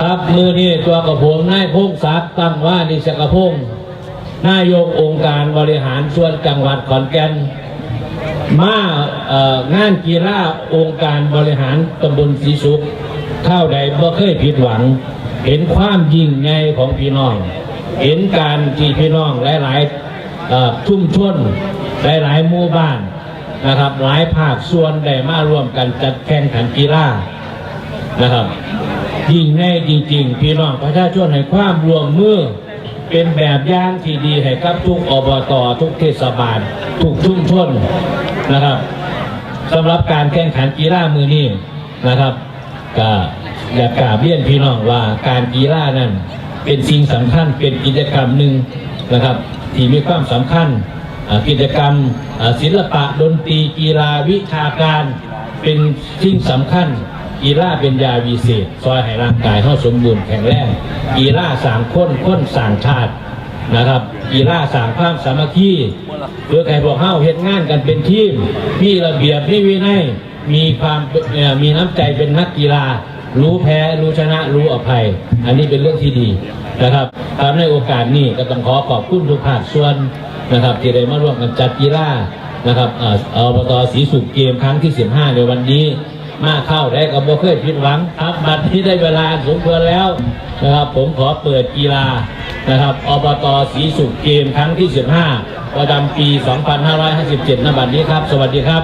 ครับมือนี่ตัวกับผมนายพงศักดิ์ตั้งว่านิสกพงศ์นายกองค์การบริหารส่วนจังหวัดขอนแก่นมาเอ่องานกีฬาองค์การบริหารตำบลศรีสุขเข้าใดบ่เคยผิดหวัง เห็นความยิ่งใหญ่ของพี่น้อง เห็นการที่พี่น้องหลายๆเอ่อชุ่มชนหลายๆหมู่บ้านนะครับหลายภาคส่วนได้มาร่วมกันจัดแข่งขันกีฬานะครับ ยิ่งแน่จริงๆ พี่น้องประชาชนให้ความรวมมือ เป็นแบบอย่างที่ดีให้กับทุกอบตทุกเทศบาล ทุกชุมชนนะครับสำหรับการแข่งขันกีฬามือนี้นะครับก็อยากกราบเรียนพี่น้องว่าการกีฬานั้นเป็นสิ่งสำคัญเป็นกิจกรรมหนึ่งนะครับ ที่มีความสำคัญกิจกรรมศิลปะดนตรีกีฬาวิชาการเป็นสิ่งสำคัญ กีฬาเป็นยาวิเศษซอยให้ร่างกายเข้าสมบูรณ์แข็งแรงกีฬาสางคนคนสางชาตินะครับกีฬาสางความสามัคคีเพื่อให้พวกเฮาเฮ็ดงานกันเป็นทีม มีระเบียบมีวินัยมีความมีน้ำใจเป็นนักกีฬา รู้แพ้รู้ชนะรู้อภัย อันนี้เป็นเรื่องที่ดีนะครับตามในโอกาสนี้ก็ต้องขอขอบคุณทุกภาคส่วนนะครับ ที่ได้มาร่วมกันจัดกีฬานะครับอ่ออบตศรีสุขเกมครั้งที่ 15 ในวันนี้ มาเข้าได้กับโมเคยผิดหวังครับบัดนี้ได้เวลาสมควรแล้วนะครับ ผมขอเปิดกีฬานะครับอบตศรีสุขเกมครั้งที่ 15 ประจำปี 2557ณบัดนี้ครับ สวัสดีครับ